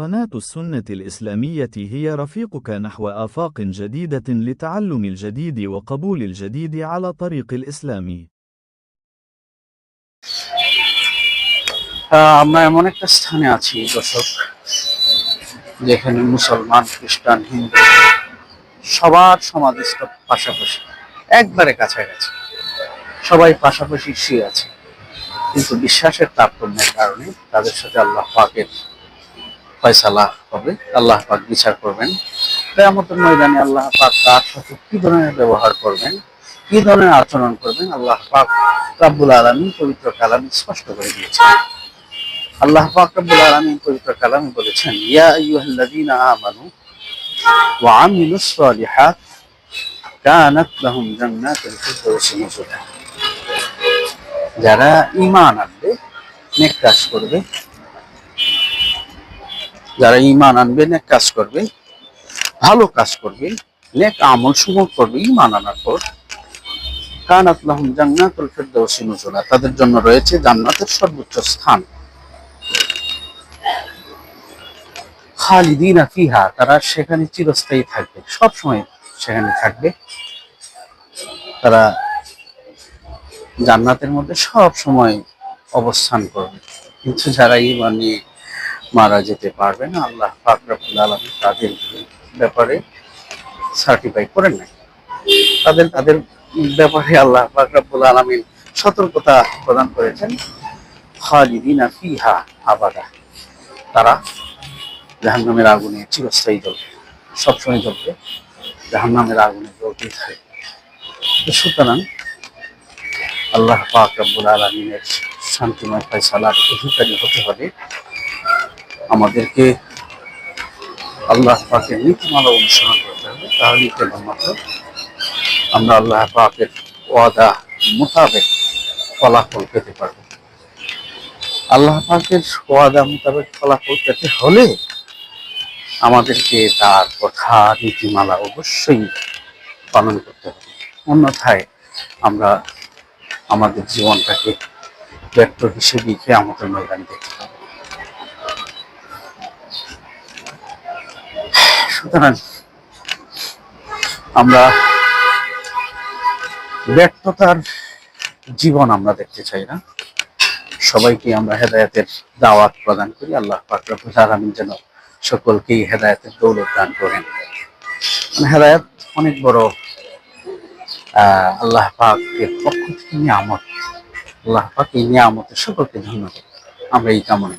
قناة السنة الإسلامية هي رفيقك نحو آفاق جديدة لتعلم الجديد وقبول الجديد على طريق الإسلام. আহ, আমরা এমন একটা স্থানে আছি দর্শক যেখানে মুসলমান খ্রিস্টান হিন্দু সবার সমাধিস্থ পাশাপাশি একবারে কাছাকাছি সবাই পাশাপাশি শুয়ে আছে কিন্তু বিশ্বাসের তারতম্যের কারণে তাদের সাথে আল্লাহ পাকের ফয়সালা হবে, আল্লাহ পাক বিচার করবেন। কেয়ামতের ময়দানে আল্লাহ পাক তার সাথে কি ধরনের ব্যবহার করবেন, কি ধরনের আচরণ করবেন, আল্লাহ পাক রাব্বুল আলামিন পবিত্র কালামে স্পষ্ট করে দিয়েছেন। আল্লাহ পাক রব্বুল আলামিন পবিত্র কালামে বলেছেন, ইয়া আইয়ুহাল্লাযীনা আমানু ওয়া আমিলুস সালিহাত কানাত লাহুম জান্নাতুল নুজুলা যারা ঈমান আনবে, নেক কাজ করবে যারা ঈমান আনবে, নেক কাজ করবে, ভালো কাজ করবে, নেক আমল সমূহ করবে, ঈমান আনার পর নুজুলা। তাদের জন্য রয়েছে জান্নাতের সর্বোচ্চ স্থান। খালিদিনা ফিহা, তারা সেখানে চিরস্থায়ী থাকবে সব সময় সেখানে থাকবে। তারা জান্নাতের মধ্যে সব সময় অবস্থান করবে। কিন্তু যারা ইমান নিয়ে মারা যেতে পারবে না। আল্লাহ পাক রব্বুল আলামিন তাদের ব্যাপারে সার্টিফাই করেন নাই। তাদের তাদের ব্যাপারে আল্লাহ পাক রব্বুল আলামিন সতর্কতা প্রদান করেছেন। খালিদিনা ফিহা আবাদা। তারা জাহান্নামের আগুনে চিরস্থায়ী জ্বলবে। সবসময় জ্বলবে। জাহান্নামের আগুনে জ্বলতেই থাকবে তো সুতরাং আল্লাহ পাক রব্বুল আলমিনের শান্তিময় ফয়সালার অধিকারী হতে হলে আমাদেরকে আল্লাহ পাকের নীতিমালা অনুসরণ করতে হবে। তাহলেই কেবলমাত্র আমরা আল্লাহ পাকের ওয়াদা মোতাবেক ফলাফল পেতে পারব। আল্লাহ পাকের ওয়াদা মোতাবেক ফলাফল পেতে হলে আমাদেরকে তার কথা, নীতিমালা অবশ্যই পালন করতে হবে। অন্যথায় আমরা আমাদের জীবনটাকে ব্যর্থ হিসেবেই আমাদের ময়দানে দেখতে আমরা ব্যর্থতার জীবন আমরা দেখতে চাই না। সবাইকে আমরা হেদায়তের দাওয়াত প্রদান করি। আল্লাহ পাক রব্বুল আলামিন যেন সকলকেই হেদায়তের দৌলত দান করেন। মানে হেদায়েত অনেক বড় আল্লাহ পাকের পক্ষ থেকে নিয়ামত। আল্লাহ পাক এই নিয়ামতের সকলকে ধন্যবাদ আমরা এই কামনা